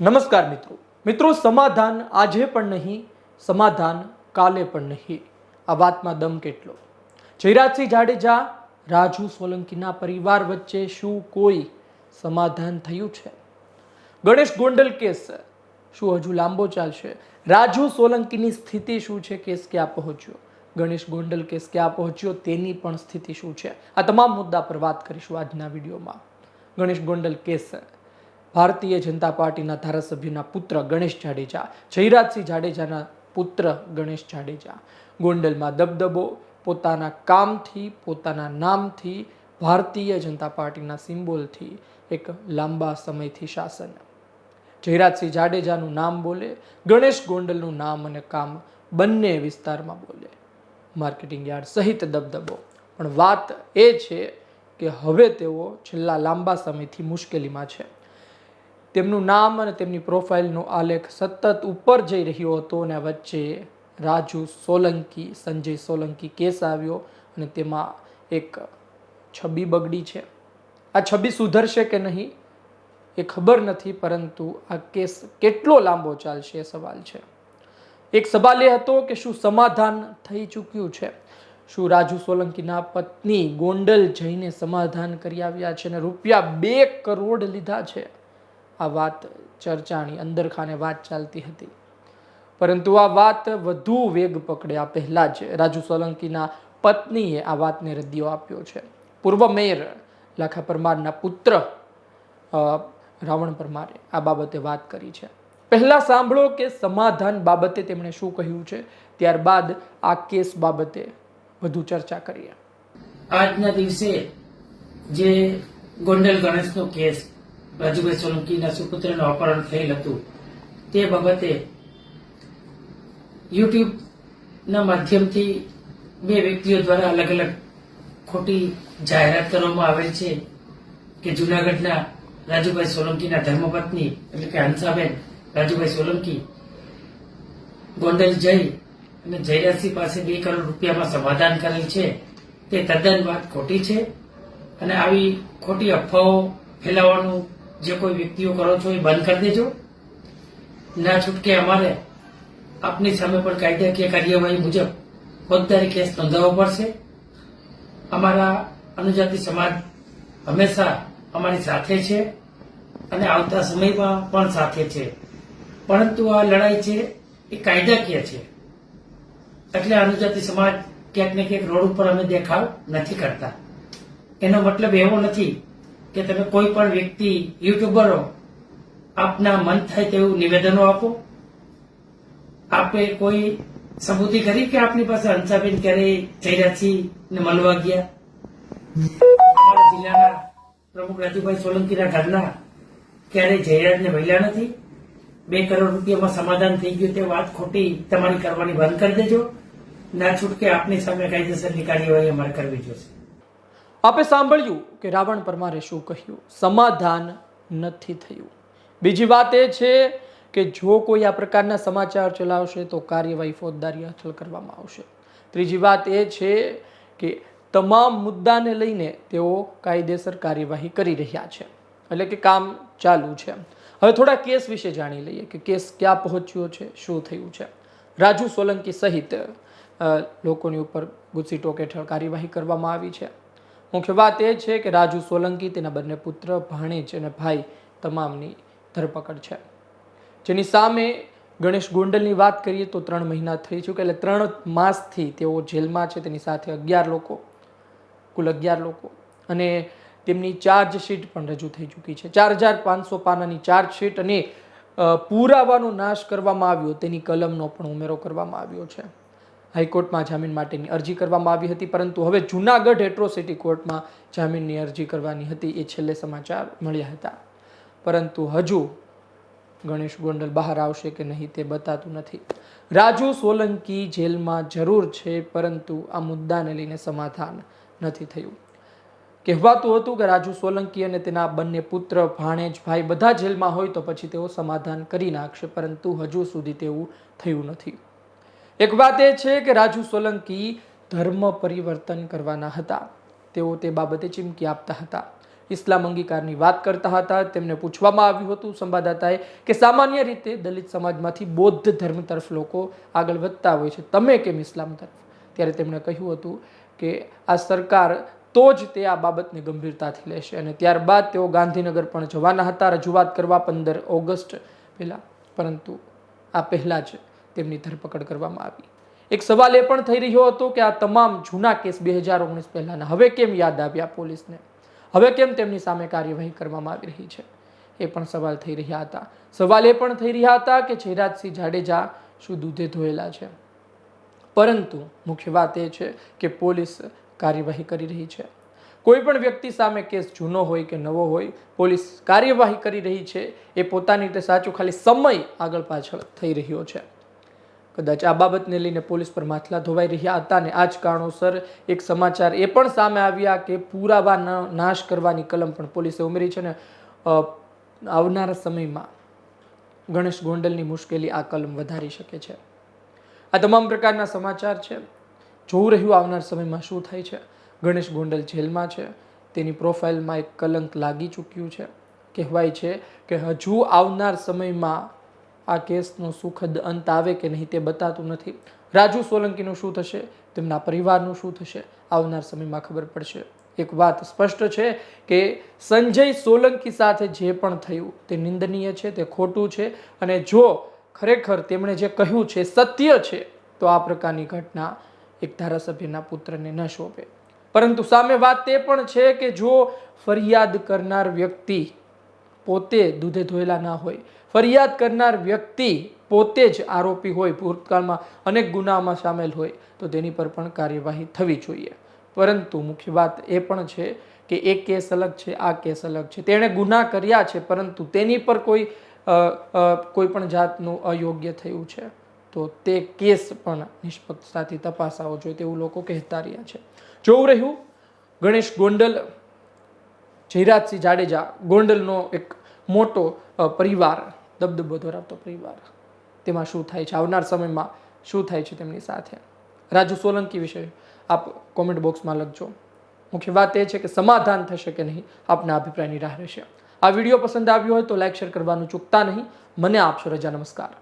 નમસ્કાર મિત્રો. મિત્રો, સમાધાન આજે પણ નહીં, સમાધાન કાલે પણ નહીં. આ વાતમાં દમ કેટલો? જયરાજસિંહ જાડેજા, રાજુ સોલંકીના પરિવાર વચ્ચે શું કોઈ સમાધાન થયું છે? ગણેશ ગોંડલ કેસ શું હજુ લાંબો ચાલશે? રાજુ સોલંકીની સ્થિતિ શું છે? કેસ ક્યાં પહોંચ્યો? ગણેશ ગોંડલ કેસ ક્યાં પહોંચ્યો? તેની પણ સ્થિતિ શું છે? આ તમામ મુદ્દા પર વાત કરીશું આજના વિડીયોમાં. ગણેશ ગોંડલ કેસ ભારતીય જનતા પાર્ટીના ધારાસભ્યના પુત્ર ગણેશ જાડેજા, જયરાજસિંહ જાડેજાના પુત્ર ગણેશ જાડેજા. ગોંડલમાં દબદબો, પોતાના કામથી, પોતાના નામથી ભારતીય જનતા પાર્ટીના સિમ્બોલથી એક લાંબા સમયથી શાસન. જયરાજસિંહ જાડેજાનું નામ બોલે, ગણેશ ગોંડલનું નામ અને કામ બંને વિસ્તારમાં બોલે. માર્કેટિંગ યાર્ડ સહિત દબદબો. પણ વાત એ છે કે હવે તેઓ છેલ્લા લાંબા સમયથી મુશ્કેલીમાં છે. તેમનું નામ અને તેમની પ્રોફાઇલનો આલેખ સતત ઉપર જઈ રહ્યો હતો અને વચ્ચે રાજુ સોલંકી, સંજય સોલંકી કેસ આવ્યો અને તેમાં એક છબી બગડી છે. આ છબી સુધરશે કે નહીં એ ખબર નથી, પરંતુ આ કેસ કેટલો લાંબો ચાલશે એ સવાલ છે. એક સવાલ એ હતો કે શું સમાધાન થઈ ચૂક્યું છે? શું રાજુ સોલંકીના પત્ની ગોંડલ જઈને સમાધાન કરી આવ્યા છે અને રૂપિયા બે કરોડ લીધા છે? આ વાત ચર્ચાની અંદરખાને વાત ચાલતી હતી. પરંતુ આ વાત વધુ વેગ પકડે આ પહેલા જ રાજુ સોલંકીના પત્નીએ આ વાતને રદિયો આપ્યો છે. પૂર્વ મેયર લાખા પરમારના પુત્ર રાવણ પરમારે આ બાબતે વાત કરી છે. પહેલા સાંભળો કે સમાધાન બાબતે તેમણે શું કહ્યું છે, ત્યારબાદ આ કેસ બાબતે વધુ ચર્ચા કરીએ. આજના દિવસે જે ગોંડલ ગણેશનો કેસ રાજુભાઈ સોલંકીના સુપુત્રનું અપહરણ થયેલ હતું. તે બાબતે યુટ્યુબના માધ્યમથી બે વ્યક્તિઓ દ્વારા અલગ અલગ ખોટી જાહેરાત કરવામાં આવેલ છે કે જુનાગઢના રાજુભાઈ સોલંકીના ધર્મપત્ની એટલે કે હંસાબેન રાજુભાઈ સોલંકી, ગોંડલ જઈ અને જયરાજસિંહ પાસે બે કરોડ રૂપિયામાં સમાધાન કરેલ છે. તે તદ્દન વાત ખોટી છે અને આવી ખોટી અફવાઓ ફેલાવવાનું જે કોઈ વ્યક્તિઓ કરો છો એ બંધ કરી દેજો. ના છૂટકે અમારે આપની સામે પણ કાયદાકીય કાર્યવાહી મુજબ ફોજદારી કેસ નોંધાવવો પડશે. અમારા અનુજાતિ સમાજ હંમેશા અમારી સાથે છે અને આવતા સમયમાં પણ સાથે છે. પરંતુ આ લડાઈ છે એ કાયદાકીય છે. એટલે અનુજાતિ સમાજ ક્યાંક ને ક્યાંક રોડ ઉપર અમે દેખાવ નથી કરતા. એનો મતલબ એવો નથી કે તમે કોઈ પણ વ્યક્તિ, યુટ્યુબરો, આપના મન થાય તેવું નિવેદનો આપો? આપે કોઈ સબૂતી કરી કે આપની પાસે હંસાબેન ક્યારે જયરાજી ને મળવા ગયા? જિલ્લાના પ્રમુખ રાજુભાઈ સોલંકીના ઘરના ક્યારે જયરાજને મળ્યા નથી? બે કરોડ રૂપિયામાં સમાધાન થઈ ગયું તે વાત ખોટી તમારી કરવાની બંધ કરી દેજો. ના છૂટકે આપની સામે કાયદેસરની કાર્યવાહી અમારે કરવી જોશે. આપે સાંભળ્યું કે રાવણ પરમારે શું કહ્યું? સમાધાન નથી થયું. બીજી વાત એ છે કે જો કોઈ આ પ્રકારના સમાચાર ચલાવશે તો કાર્યવાહી ફોજદારી હાથલ કરવામાં આવશે. ત્રીજી વાત એ છે કે તમામ મુદ્દાને લઈને તેઓ કાયદેસર કાર્યવાહી કરી રહ્યા છે. એટલે કે કામ ચાલુ છે. હવે થોડા કેસ વિશે જાણી લઈએ કે કેસ ક્યાં પહોંચ્યો છે, શું થયું છે. રાજુ સોલંકી સહિત લોકોની ઉપર ગુસ્સીટોક હેઠળ કાર્યવાહી કરવામાં આવી છે. મુખ્ય વાત એ છે કે રાજુ સોલંકી તેના બંને પુત્ર, ભાણેજ અને ભાઈ તમામની ધરપકડ છે. જેની સામે ગણેશ ગોંડલની વાત કરીએ તો ત્રણ મહિના થઈ ચૂક્યા એટલે ત્રણ માસથી તેઓ જેલમાં છે. તેની સાથે અગિયાર લોકો, કુલ અગિયાર લોકો. અને તેમની ચાર્જશીટ પણ રજૂ થઈ ચૂકી છે. ચાર હજાર પાંચસો પાનાની ચાર્જશીટ અને પુરાવાનો નાશ કરવામાં આવ્યો. તેની કલમનો પણ ઉમેરો કરવામાં આવ્યો છે. હાઈકોર્ટમાં જામીન માટેની અરજી કરવામાં આવી હતી, પરંતુ હવે જૂનાગઢ એટ્રોસિટી કોર્ટમાં જામીનની અરજી કરવાની હતી એ છેલ્લે સમાચાર મળ્યા હતા. પરંતુ હજુ ગણેશ ગોંડલ બહાર આવશે કે નહીં તે બતાતું નથી. રાજુ સોલંકી જેલમાં જરૂર છે, પરંતુ આ મુદ્દાને લઈને સમાધાન નથી થયું. કહેવાતું હતું કે રાજુ સોલંકી અને તેના બંને પુત્ર ભાણેજ ભાઈ બધા જેલમાં હોય તો પછી તેઓ સમાધાન કરી નાખશે, પરંતુ હજુ સુધી તેવું થયું નથી. એક વાત એ છે કે રાજુ સોલંકી ધર્મ પરિવર્તન કરવાના હતા. તેઓ તે બાબતે ચીમકી આપતા હતા. ઇસ્લામ અંગીકારની વાત કરતા હતા. તેમને પૂછવામાં આવ્યું હતું સંવાદદાતાએ કે સામાન્ય રીતે દલિત સમાજમાંથી બૌદ્ધ ધર્મ તરફ લોકો આગળ વધતા હોય છે. તમે કેમ ઇસ્લામ તરફ? ત્યારે તેમણે કહ્યું હતું કે આ સરકાર તો જ તે આ બાબતને ગંભીરતાથી લેશે અને ત્યારબાદ તેઓ ગાંધીનગર પણ જવાના હતા. રજૂઆત કરવા પંદર ઓગસ્ટ પહેલાં. પરંતુ આ પહેલાં જ તેમની ધરપકડ કરવામાં આવી. એક સવાલ એ પણ થઈ રહ્યો હતો કે આ તમામ જૂના કેસ બે હજાર ઓગણીસ પહેલાંના હવે કેમ યાદ આવ્યા પોલીસને? હવે કેમ તેમની સામે કાર્યવાહી કરવામાં આવી રહી છે? એ પણ સવાલ થઈ રહ્યા હતા. સવાલ એ પણ થઈ રહ્યા હતા કે જયરાજસિંહ જાડેજા શું દૂધે ધોયેલા છે? પરંતુ મુખ્ય વાત એ છે કે પોલીસ કાર્યવાહી કરી રહી છે. કોઈ પણ વ્યક્તિ સામે કેસ જૂનો હોય કે નવો હોય, પોલીસ કાર્યવાહી કરી રહી છે એ પોતાની રીતે સાચું ખાલી સમય આગળ પાછળ થઈ રહ્યો છે. કદાચ આ બાબતને લઈને પોલીસ પર માથલા ધોવાઈ રહ્યા હતા ને આ જ કારણોસર એક સમાચાર એ પણ સામે આવ્યા કે પુરાવા નાશ કરવાની કલમ પણ પોલીસે ઉમેરી છે ને આવનારા સમયમાં ગણેશ ગોંડલની મુશ્કેલી આ કલમ વધારી શકે છે. આ તમામ પ્રકારના સમાચાર છે. જોવું રહ્યું આવનાર સમયમાં શું થાય છે. ગણેશ ગોંડલ જેલમાં છે. તેની પ્રોફાઇલમાં એક કલંક લાગી ચૂક્યું છે. કહેવાય છે કે હજુ આવનાર સમયમાં આ કેસનો સુખદ અંત આવે કે નહીં તે બતાતું નથી. રાજુ સોલંકીનું શું થશે? તેમના પરિવારનું શું થશે? આવનાર સમયમાં ખબર પડશે. એક વાત સ્પષ્ટ છે કે સંજય સોલંકી સાથે જે પણ થયું તે નિંદનીય છે, તે ખોટું છે અને જો ખરેખર તેમણે જે કહ્યું છે સત્ય છે, તો આ પ્રકારની ઘટના એક ધારાસભ્યના પુત્રને ન શોભે પરંતુ સામે વાત તે પણ છે કે જો ફરિયાદ કરનાર વ્યક્તિ પોતે દૂધે ધોયેલા ના હોય. ફરિયાદ કરનાર વ્યક્તિ પોતે જ આરોપી હોય ભૂતકાળમાં અનેક ગુનામાં સામેલ હોય, તો તેની પર પણ કાર્યવાહી થવી જોઈએ. પરંતુ મુખ્ય વાત એ પણ છે કે એ કેસ અલગ છે, આ કેસ અલગ છે. તેણે ગુના કર્યા છે, પરંતુ તેની પર કોઈ કોઈ પણ જાતનું અયોગ્ય થયું છે, તો તે કેસ પણ નિષ્પક્ષતાથી તપાસાવો જોઈએ તેવું લોકો કહેતા રહ્યા છે. જોવું રહ્યું? ગણેશ ગોંડલ જયરાજસિંહ જાડેજા ગોંડલનો એક મોટો પરિવાર, દબદબો ધરાવતો પરિવાર. તેમાં શું થાય છે? આવનાર સમયમાં શું થાય છે તેમની સાથે? રાજુ સોલંકી વિશે આપ કોમેન્ટ બોક્સમાં લખજો. મુખ્ય વાત એ છે કે સમાધાન થશે કે નહીં આપના અભિપ્રાયની રાહ રહેશે. આ વીડિયો પસંદ આવ્યો હોય તો લાઈક શેર કરવાનું ચૂકતા નહીં. મને આપશો રજા. નમસ્કાર.